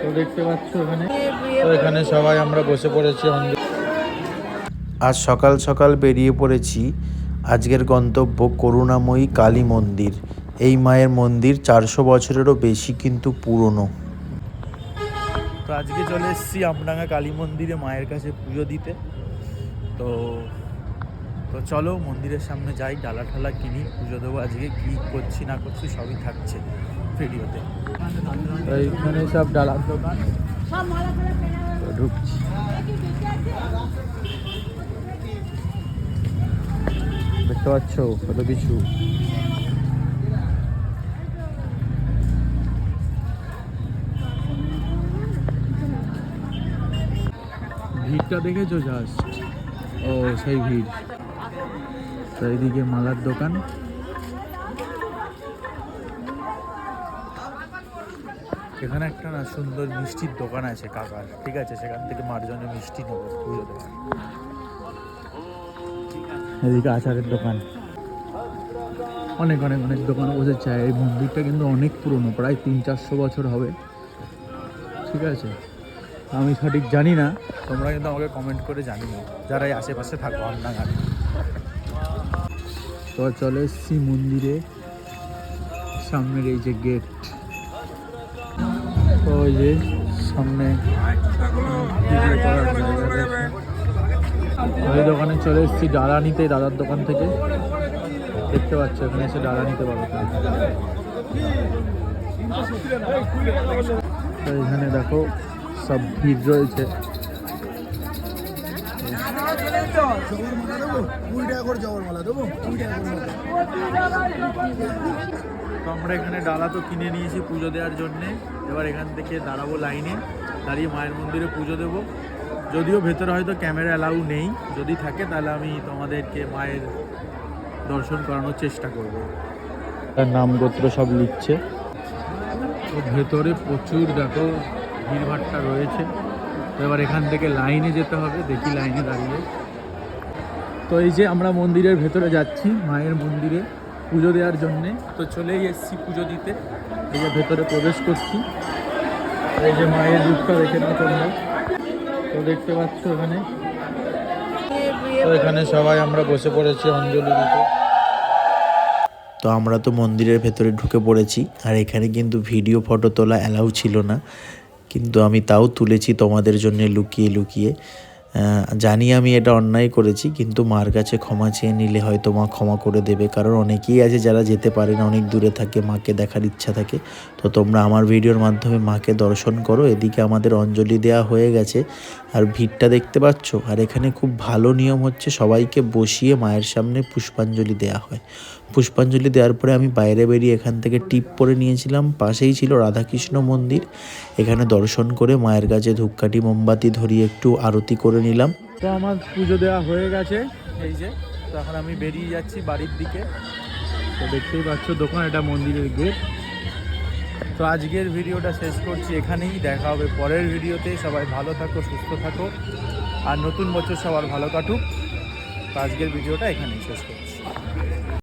তো দেখতে পাচ্ছ এখানে? তো এখানে সবাই আমরা বসে পড়েছি আজ সকাল সকাল বেরিয়ে পড়েছি। আজকের গন্তব্য করুণাময়ী কালী মন্দির। এই মায়ের মন্দির চারশো বছরেরও বেশি কিন্তু পুরনো। তো আজকে চলে এসেছি আমডাঙ্গা কালী মন্দিরে মায়ের কাছে পুজো দিতে। তো তো চলো মন্দিরের সামনে যাই ডালা ঠালা কিনি পুজো দেবো। আজকে কী করছি না করছি সবই থাকছে। ভিডিওতে এইখানে সব ডালার দোকান ঢুকছি। দেখতে পাচ্ছ? কত কিছু। ভিড়টা দেখেছ জাস্ট ও, সেই ভিড়। তো এইদিকে মালার দোকান। এখানে একটা না সুন্দর মিষ্টির দোকান আছে কাকার। ঠিক আছে, সেখান থেকে মার মিষ্টি নেব, পুজো দেওয়ার এদিকে আচারের দোকান। অনেক অনেক অনেক দোকান বসেছে এই মন্দিরটা কিন্তু অনেক পুরনো, প্রায় তিন, চারশো বছর হবে। ঠিক আছে? আমি সঠিক জানি না, তোমরা কিন্তু আমাকে কমেন্ট করে জানিও যারা এই আশেপাশে থাকো আমনাঘাট তো চলে এসছি মন্দিরে। সামনের এই যে গেট ওই যে সামনে। ওই দোকানে চলে এসেছি ডালা নিতে দাদার দোকান থেকে। দেখতে পাচ্ছ, এখানে এসে ডালা নিতে পারো তো এখানে দেখো, সব ভিড় রয়েছে। তো আমরা এখানে ডালা তো কিনে নিয়েছি পুজো দেওয়ার জন্যে। এবার এখান থেকে দাঁড়াবো লাইনে। দাঁড়িয়ে মায়ের মন্দিরে পুজো দেবো। যদিও ভেতরে হয়তো ক্যামেরা অ্যালাউ নেই। যদি থাকে তাহলে আমি তোমাদেরকে মায়ের দর্শন করানোর চেষ্টা করব। তার নাম গোত্র সব লিখছে। তো ভেতরে প্রচুর দেখো ভিড়ভাট্টা রয়েছে। এবার এখান থেকে লাইনে যেতে হবে। দেখি লাইনে দাঁড়িয়ে। তো এই যে আমরা মন্দিরের ভেতরে যাচ্ছি মায়ের মন্দিরে। পুজো দেওয়ার জন্যে। তো চলেই এসেছি পুজো দিতে। এই যে ভেতরে প্রবেশ করছি। এই যে মায়ের রূপটা দেখে নাও তোমরা। তো দেখতে পাচ্ছ এখানে। তো এখানে সবাই আমরা বসে পড়েছি অঞ্জলি দিতে। তো আমরা তো মন্দিরের ভেতরে ঢুকে পড়েছি। আর এখানে কিন্তু ভিডিও, ফটো তোলা অ্যালাউ ছিল না। কিন্তু আমি তাও তুলেছি তোমাদের জন্য লুকিয়ে লুকিয়ে। জানি আমি এটা অন্যায় করেছি, কিন্তু মার কাছে ক্ষমা চেয়ে নিলে হয়তো মা ক্ষমা করে দেবে, কারণ অনেকেই আছে যারা যেতে পারে না, অনেক দূরে থাকে, মাকে দেখার ইচ্ছা থাকে। তো তোমরা আমার ভিডিওর মাধ্যমে মাকে দর্শন করো, এদিকে আমাদের অঞ্জলি দেওয়া হয়ে গেছে, আর ভিড়টা দেখতে পাচ্ছ? আর এখানে খুব ভালো নিয়ম হচ্ছে, সবাইকে বসিয়ে মায়ের সামনে পুষ্পাঞ্জলি দেওয়া হয়। পুষ্পাঞ্জলি দেওয়ার পরে আমি বাইরে বেরিয়ে এখান থেকে টিপ পরে নিয়েছিলাম, পাশেই ছিল রাধাকৃষ্ণ মন্দির। এখানে দর্শন করে মায়ের কাছে ধূপকাঠি, মোমবাতি ধরিয়ে একটু আরতি করে নিলাম। তো আমার পুজো দেওয়া হয়ে গেছে। এই যে, তো এখন আমি বেরিয়ে যাচ্ছি বাড়ির দিকে। তো দেখতেই পাচ্ছ দোকান, এটা মন্দিরের গেট। তো আজকের ভিডিওটা শেষ করছি এখানেই। দেখা হবে পরের ভিডিওতে। সবাই ভালো থাকো, সুস্থ থাকো। আর নতুন বছর সবার ভালো কাটুক। তো আজকের ভিডিওটা এখানেই শেষ করছি।